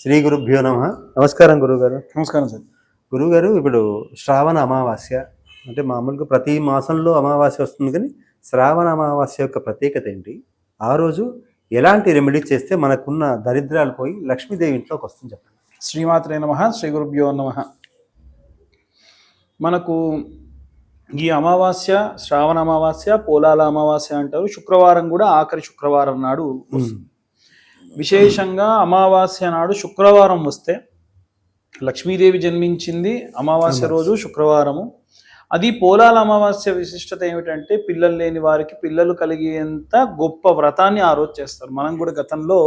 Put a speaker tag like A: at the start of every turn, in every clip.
A: శ్రీ గురుభ్యో నమ. నమస్కారం గురుగారు
B: నమస్కారం సార్.
A: గురుగారు ఇప్పుడు శ్రావణ అమావాస్య అంటే మామూలుగా ప్రతి మాసంలో అమావాస్య వస్తుంది కానీ శ్రావణ అమావాస్య యొక్క ప్రత్యేకత ఏంటి? ఆ రోజు ఎలాంటి రెమెడీ చేస్తే మనకున్న దరిద్రాలు పోయి లక్ష్మీదేవి ఇంట్లోకి వస్తుంది చెప్పండి.
B: శ్రీమాత్రే నమ శ్రీ గురుభ్యో నమ. మనకు ఈ అమావాస్య శ్రావణ అమావాస్య పోలాల అమావాస్య అంటారు. శుక్రవారం కూడా ఆఖరి శుక్రవారం నాడు వస్తుంది. విశేషంగా అమావాస్య నాడు శుక్రవారం వస్తే లక్ష్మీదేవి జన్మించింది అమావాస్య రోజు శుక్రవారము. అది పోలాల అమావాస్య విశిష్టత ఏమిటంటే పిల్లలు లేని వారికి పిల్లలు కలిగేంత గొప్ప వ్రతాన్ని ఆ రోజు చేస్తారు. మనం కూడా గతంలో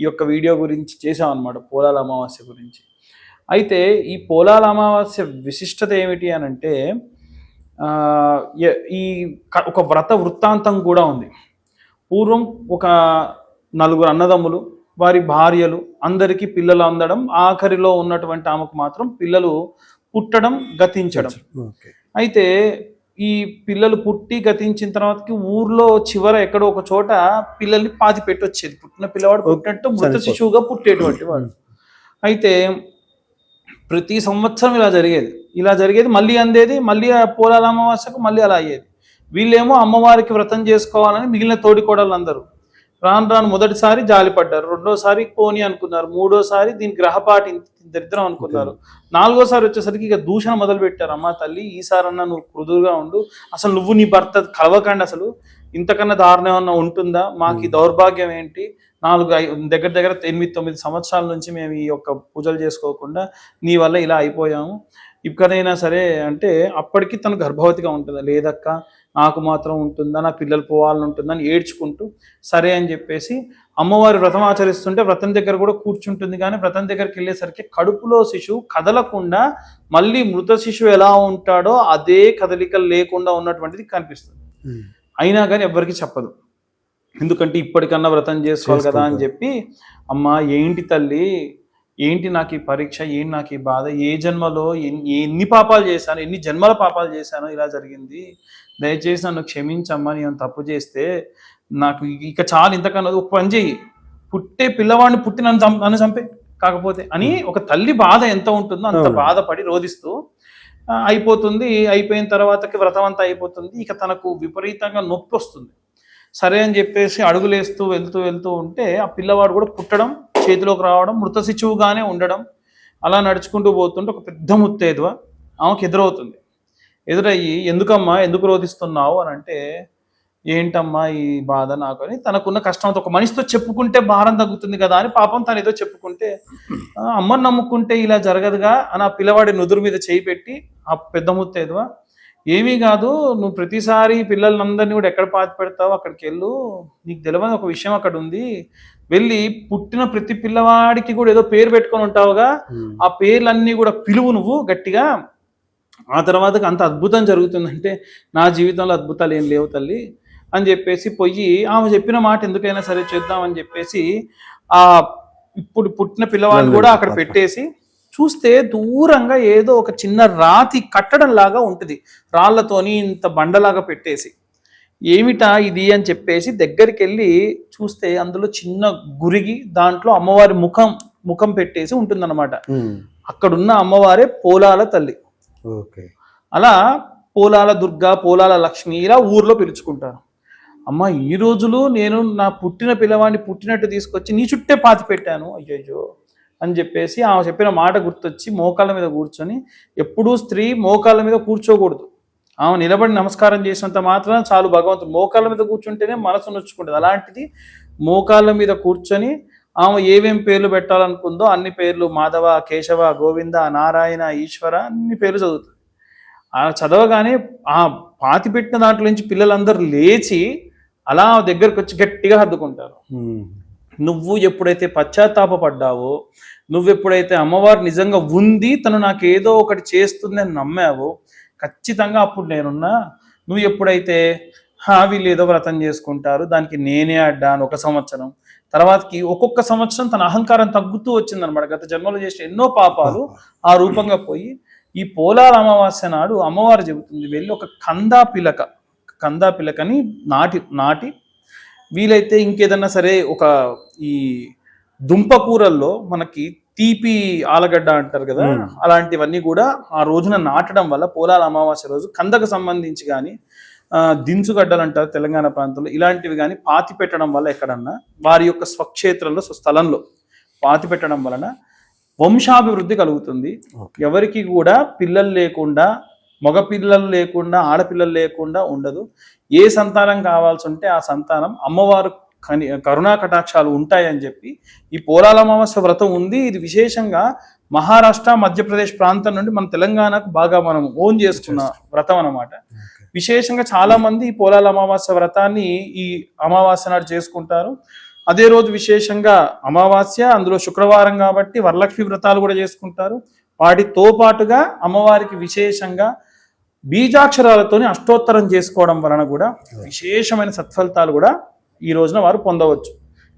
B: ఈ యొక్క వీడియో గురించి చేసాం అనమాట పోలాల అమావాస్య గురించి. అయితే ఈ పోలాల అమావాస్య విశిష్టత ఏమిటి అని అంటే ఈ ఒక వ్రత వృత్తాంతం కూడా ఉంది. పూర్వం ఒక నలుగురు అన్నదమ్ములు వారి భార్యలు అందరికీ పిల్లలు అందడం ఆఖరిలో ఉన్నటువంటి ఆమెకు మాత్రం పిల్లలు పుట్టడం గతించడం. అయితే ఈ పిల్లలు పుట్టి గతించిన తర్వాతకి ఊర్లో చివర ఎక్కడో ఒక చోట పిల్లల్ని పాతి పెట్టొచ్చేది పుట్టిన పిల్లవాడు పుట్టినట్టు మృత శిశువుగా పుట్టేటువంటి వాడు. అయితే ప్రతి సంవత్సరం ఇలా జరిగేది. ఇలా జరిగేది మళ్ళీ అందేది మళ్ళీ పోలాల అమావాస్యకు మళ్ళీ అలా అయ్యేది. వీళ్ళేమో అమ్మవారికి వ్రతం చేసుకోవాలని మిగిలిన తోడికోడలు అందరూ రాను రాను మొదటిసారి జాలిపడ్డారు రెండోసారి పోని అనుకున్నారు. మూడోసారి దీని గ్రహపాటి దరిద్రం అనుకున్నారు. నాలుగోసారి వచ్చేసరికి ఇక దూషణ మొదలు పెట్టారు అమ్మా తల్లి ఈసారన్నా నువ్వు మృదువుగా ఉండు. అసలు నువ్వు నీ భర్త కలవకండి అసలు. ఇంతకన్నా దారుణం ఏమన్నా ఉంటుందా? మాకు ఈ దౌర్భాగ్యం ఏంటి? నాలుగు దగ్గర దగ్గర ఎనిమిది తొమ్మిది సంవత్సరాల నుంచి మేము ఈ యొక్క పూజలు చేసుకోకుండా నీ వల్ల ఇలా అయిపోయాము. ఇక్కడైనా సరే అంటే అప్పటికి తను గర్భవతిగా ఉంటుందా? లేదక్క. నాకు మాత్రం ఉంటుందా నా పిల్లలు పోవాలని ఉంటుందా అని ఏడ్చుకుంటూ సరే అని చెప్పేసి అమ్మవారి వ్రతం ఆచరిస్తుంటే వ్రతం దగ్గర కూడా కూర్చుంటుంది కానీ వ్రతం దగ్గరికి వెళ్ళేసరికి కడుపులో శిశువు కదలకుండా మళ్ళీ మృత శిశువు ఎలా ఉంటాడో అదే కదలికలు లేకుండా ఉన్నటువంటిది కనిపిస్తుంది. అయినా కానీ ఎవ్వరికి చెప్పదు. ఎందుకంటే ఇప్పటికన్నా వ్రతం చేసుకోవాలి కదా అని చెప్పి అమ్మ ఏంటి తల్లి? ఏంటి నాకు ఈ పరీక్ష? ఏంటి నాకు ఈ బాధ? ఏ జన్మలో ఎన్ని పాపాలు చేశాను? ఎన్ని జన్మల పాపాలు చేశాను ఇలా జరిగింది. దయచేసి నన్ను క్షమించమ్మా నేను తప్పు చేస్తే నాకు ఇక చాలు ఇంతకన్నా ఒక పని చెయ్యి. పుట్టే పిల్లవాడిని పుట్టి నన్ను చంప నన్ను చంపే. కాకపోతే అని ఒక తల్లి బాధ ఎంత ఉంటుందో అంత. బాధపడి రోధిస్తూ అయిపోతుంది. అయిపోయిన తర్వాతకి వ్రతం అంతా అయిపోతుంది. ఇక తనకు విపరీతంగా నొప్పి వస్తుంది. సరే అని చెప్పేసి అడుగులేస్తూ వెళ్తూ వెళ్తూ ఉంటే ఆ పిల్లవాడు కూడా పుట్టడం చేతిలోకి రావడం మృత శిశువుగానే ఉండడం అలా నడుచుకుంటూ పోతుంటే ఒక పెద్ద ముత్తేదువ ఆమెకు ఎదురవుతుంది. ఎదురయ్యి ఎందుకమ్మా ఎందుకు రోధిస్తున్నావు? అని అంటే ఏంటమ్మా ఈ బాధ నాకు? అని తనకున్న కష్టంతో ఒక మనిషితో చెప్పుకుంటే భారం తగ్గుతుంది కదా అని పాపం తను ఏదో చెప్పుకుంటే అమ్మని నమ్ముకుంటే ఇలా జరగదుగా? అని ఆ పిల్లవాడి నుదురు మీద చేయి పెట్టి ఆ పెద్ద ముత్తేదువ ఏమీ కాదు నువ్వు ప్రతిసారి పిల్లలందరినీ కూడా ఎక్కడ పాతి పెడతావు అక్కడికి వెళ్ళు. నీకు తెలియని ఒక విషయం అక్కడ ఉంది. వెళ్ళి పుట్టిన ప్రతి పిల్లవాడికి కూడా ఏదో పేరు పెట్టుకొని ఉంటావుగా. ఆ పేర్లన్నీ కూడా పిలువు నువ్వు గట్టిగా. ఆ తర్వాత అంత అద్భుతం జరుగుతుందంటే నా జీవితంలో అద్భుతాలు ఏం లేవు తల్లి అని చెప్పేసి పోయి ఆమె చెప్పిన మాట ఎందుకైనా సరే చేద్దామని చెప్పేసి ఆ ఇప్పుడు పుట్టిన పిల్లవాడిని కూడా అక్కడ పెట్టేసి చూస్తే దూరంగా ఏదో ఒక చిన్న రాతి కట్టడం లాగా ఉంటుంది. రాళ్ళతోని ఇంత బండలాగా పెట్టేసి. ఏమిటా ఇది అని చెప్పేసి దగ్గరికి వెళ్ళి చూస్తే అందులో చిన్న గురిగి దాంట్లో అమ్మవారి ముఖం ముఖం పెట్టేసి ఉంటుందన్నమాట. అక్కడున్న అమ్మవారే పోలాల తల్లి.
A: ఓకే.
B: అలా పోలాల దుర్గా పోలాల లక్ష్మి ఇలా ఊర్లో పిలుచుకుంటారు. అమ్మ ఈ రోజులు నేను నా పుట్టిన పిల్లవాడిని పుట్టినట్టు తీసుకొచ్చి నీ చుట్టే పాతి పెట్టాను. అయ్యయ్యో. అని చెప్పేసి ఆమె చెప్పిన మాట గుర్తొచ్చి మోకాళ్ళ మీద కూర్చొని ఎప్పుడూ స్త్రీ మోకాళ్ళ మీద కూర్చోకూడదు. ఆమె నిలబడి నమస్కారం చేసినంత మాత్రం చాలు భగవంతుడు. మోకాళ్ళ మీద కూర్చుంటేనే మనసు నొచ్చుకుంటుంది. అలాంటిది మోకాళ్ళ మీద కూర్చొని ఆమె ఏమేం పేర్లు పెట్టాలనుకుందో అన్ని పేర్లు మాధవ కేశవ గోవింద నారాయణ ఈశ్వర అన్ని పేర్లు చదువుతుంది. ఆ చదవగానే ఆ పాతి పెట్టిన దాంట్లో నుంచి పిల్లలందరూ లేచి అలా దగ్గరకు వచ్చి గట్టిగా హద్దుకుంటారు నువ్వు ఎప్పుడైతే పశ్చాత్తాపపడ్డావో నువ్వు ఎప్పుడైతే అమ్మవారు నిజంగా ఉంది తను నాకు ఏదో ఒకటి చేస్తుంది అని నమ్మావో ఖచ్చితంగా అప్పుడు నేనున్నా. నువ్వు ఎప్పుడైతే హా వీళ్ళు ఏదో వ్రతం చేసుకుంటారు దానికి నేనే అడ్డాను ఒక సంవత్సరం. తర్వాతకి ఒక్కొక్క సంవత్సరం తన అహంకారం తగ్గుతూ వచ్చిందనమాట. గత జన్మలో చేసిన ఎన్నో పాపాలు ఆ రూపంగా పోయి ఈ పోలాల అమావాస్య నాడు అమ్మవారు చెబుతుంది వెళ్ళి ఒక కందా పిలక కందా పిలకని నాటి నాటి వీలైతే ఇంకేదన్నా సరే ఒక ఈ దుంప కూరల్లో మనకి తీపి ఆలగడ్డ అంటారు కదా. అలాంటివన్నీ కూడా ఆ రోజున నాటడం వల్ల పోలాల అమావాస్య రోజు కందకు సంబంధించి కానీ దించుగడ్డలు అంటారు తెలంగాణ ప్రాంతంలో ఇలాంటివి కానీ పాతి పెట్టడం వల్ల ఎక్కడన్నా వారి యొక్క స్వక్షేత్రంలో స్థలంలో పాతి పెట్టడం వలన వంశాభివృద్ధి కలుగుతుంది. ఎవరికి కూడా పిల్లలు లేకుండా మగ పిల్లలు లేకుండా ఆడపిల్లలు లేకుండా ఉండదు. ఏ సంతానం కావాల్సి ఉంటే ఆ సంతానం అమ్మవారు కని కరుణా కటాక్షాలు ఉంటాయని చెప్పి ఈ పోలాల అమావాస్య వ్రతం ఉంది. ఇది విశేషంగా మహారాష్ట్ర మధ్యప్రదేశ్ ప్రాంతం నుండి మన తెలంగాణకు బాగా మనం ఓన్ చేసుకున్న వ్రతం అన్నమాట. విశేషంగా చాలా మంది ఈ పోలాల అమావాస్య వ్రతాన్ని ఈ అమావాస్య నాడు చేసుకుంటారు. అదే రోజు విశేషంగా అమావాస్య అందులో శుక్రవారం కాబట్టి వరలక్ష్మి వ్రతాలు కూడా చేసుకుంటారు. వాటితో పాటుగా అమ్మవారికి విశేషంగా బీజాక్షరాలతోని అష్టోత్తరం చేసుకోవడం వలన కూడా విశేషమైన సత్ఫలితాలు కూడా ఈ రోజున వారు పొందవచ్చు.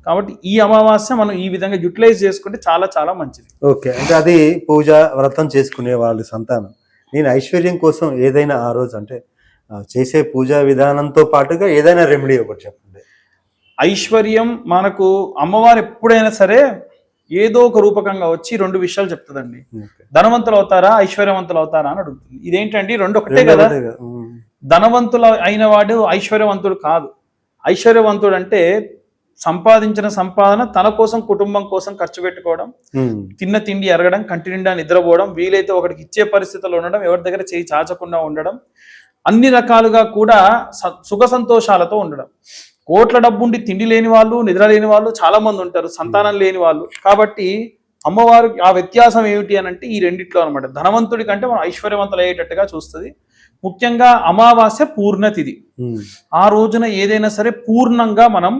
B: కాబట్టి ఈ అమావాస్య మనం ఈ విధంగా యూటిలైజ్ చేసుకుంటే చాలా చాలా మంచిది.
A: ఓకే. అంటే అది పూజ వ్రతం చేసుకునే వాళ్ళ సంతానం. నేను ఐశ్వర్యం కోసం ఏదైనా ఆ రోజు అంటే చేసే పూజా విధానంతో పాటుగా ఏదైనా రెమెడీ ఒకటి చెప్పండి.
B: ఐశ్వర్యం మనకు అమ్మవారు ఎప్పుడైనా సరే ఏదో ఒక రూపకంగా వచ్చి రెండు విషయాలు చెప్తుందండి. ధనవంతులు అవుతారా ఐశ్వర్యవంతులు అవుతారా అని అడుగుతుంది. ఇదేంటండి? రెండు ఒకటే కదా. ధనవంతులు అయిన వాడు ఐశ్వర్యవంతుడు కాదు. ఐశ్వర్యవంతుడు అంటే సంపాదించిన సంపాదన తన కోసం కుటుంబం కోసం ఖర్చు పెట్టుకోవడం. తిన్న తిండి ఎరగడం కంటి నిండా నిద్రపోవడం వీలైతే ఒకటికి ఇచ్చే పరిస్థితుల్లో ఉండడం ఎవరి దగ్గర చేయి చాచకుండా ఉండడం అన్ని రకాలుగా కూడా సుఖ సంతోషాలతో ఉండడం. కోట్ల డబ్బుండి తిండి లేని వాళ్ళు నిద్ర లేని వాళ్ళు చాలా మంది ఉంటారు సంతానం లేని వాళ్ళు. కాబట్టి అమ్మవారు ఆ వ్యత్యాసం ఏమిటి అని అంటే ఈ రెండిట్లో అనమాట ధనవంతుడి కంటే మనం ఐశ్వర్యవంతులు అయ్యేటట్టుగా చూస్తుంది. ముఖ్యంగా అమావాస్య పూర్ణతిథి.
A: ఉమ్.
B: ఆ రోజున ఏదైనా సరే పూర్ణంగా మనం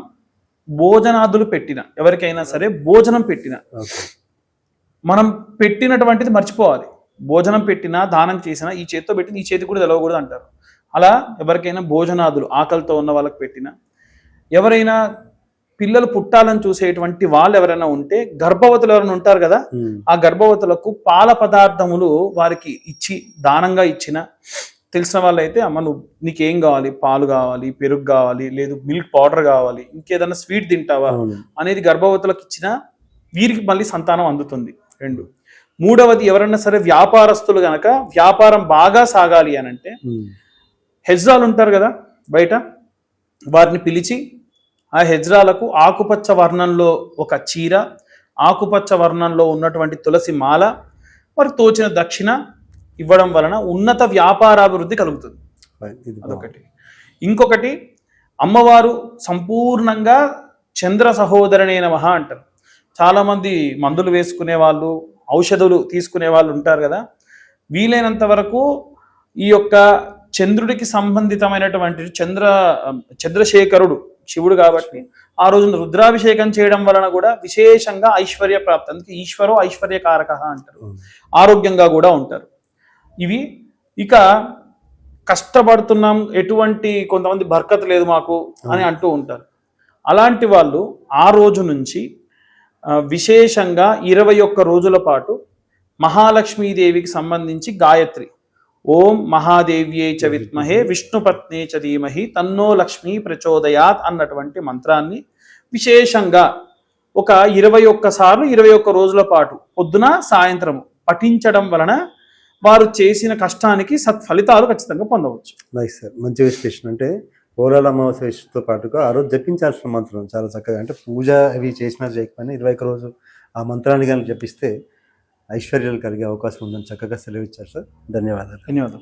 B: భోజనాదులు పెట్టిన ఎవరికైనా సరే భోజనం పెట్టిన. మనం పెట్టినటువంటిది మర్చిపోవాలి. భోజనం పెట్టినా దానం చేసినా ఈ చేతితో పెట్టిన ఈ చేతి కూడా తెలవకూడదు అంటారు. అలా ఎవరికైనా భోజనాదులు ఆకలితో ఉన్న వాళ్ళకి పెట్టిన ఎవరైనా పిల్లలు పుట్టాలని చూసేటువంటి వాళ్ళు ఎవరైనా ఉంటే గర్భవతులు ఎవరైనా ఉంటారు కదా. ఆ గర్భవతులకు పాల పదార్థములు వారికి ఇచ్చి దానంగా ఇచ్చిన తెలిసిన వాళ్ళైతే అమ్మ నువ్వు నీకేం కావాలి పాలు కావాలి పెరుగు కావాలి లేదు మిల్క్ పౌడర్ కావాలి ఇంకేదైనా స్వీట్ తింటావా. అనేది గర్భవతులకు ఇచ్చిన వీరికి మళ్ళీ సంతానం అందుతుంది రెండు మూడవది ఎవరన్నా సరే వ్యాపారస్తులు గనక వ్యాపారం బాగా సాగాలి అని అంటే
A: ఉమ్.
B: హెజ్రాలు ఉంటారు కదా బయట వారిని పిలిచి ఆ హెజ్రాలకు ఆకుపచ్చ వర్ణంలో ఒక చీర ఆకుపచ్చ వర్ణంలో ఉన్నటువంటి తులసి మాల వారికి తోచిన దక్షిణ ఇవ్వడం వలన ఉన్నత వ్యాపారాభివృద్ధి కలుగుతుంది. అదొకటి. ఇంకొకటి అమ్మవారు సంపూర్ణంగా చంద్ర సహోదరణే నమః అంటారు. చాలా మంది మందులు వేసుకునే వాళ్ళు ఔషధులు తీసుకునే వాళ్ళు ఉంటారు కదా. వీలైనంత వరకు ఈ యొక్క చంద్రుడికి సంబంధితమైనటువంటి చంద్ర చంద్రశేఖరుడు శివుడు కాబట్టి ఆ రోజున రుద్రాభిషేకం చేయడం వలన కూడా విశేషంగా ఐశ్వర్య ప్రాప్తి. అందుకే ఈశ్వరో ఐశ్వర్యకారక అంటారు. ఆరోగ్యంగా కూడా ఉంటారు. ఇవి ఇక కష్టపడుతున్నాం ఎటువంటి కొంతమంది బర్కత్ లేదు మాకు అని అంటూ ఉంటారు. అలాంటి వాళ్ళు ఆ రోజు నుంచి విశేషంగా ఇరవై ఒక్క రోజుల పాటు మహాలక్ష్మీదేవికి సంబంధించి గాయత్రి. ఓం మహాదేవ్యే చ విద్మహే విష్ణుపత్నే చ ధీమహి తన్నో లక్ష్మి ప్రచోదయాత్ అన్నటువంటి మంత్రాన్ని విశేషంగా ఒక ఇరవై ఒక్కసార్లు ఇరవై ఒక్క రోజుల పాటు పొద్దున సాయంత్రము పఠించడం వలన వారు చేసిన కష్టానికి సత్ఫలితాలు ఖచ్చితంగా పొందవచ్చు.
A: నైస్ సార్ మంచి విశ్లేషణ అంటే పోలాల అమావాస్యతో పాటుగా ఆ రోజు జపించాల్సిన మంత్రం చాలా చక్కగా అంటే పూజ అవి చేసినా చేయకపోయినా ఇరవై ఒక్క రోజు ఆ మంత్రాన్ని కానీ జపిస్తే ఐశ్వర్యాలు కలిగే అవకాశం ఉందని చక్కగా సెలవిచ్చారు సార్. ధన్యవాదాలు.
B: ధన్యవాదాలు.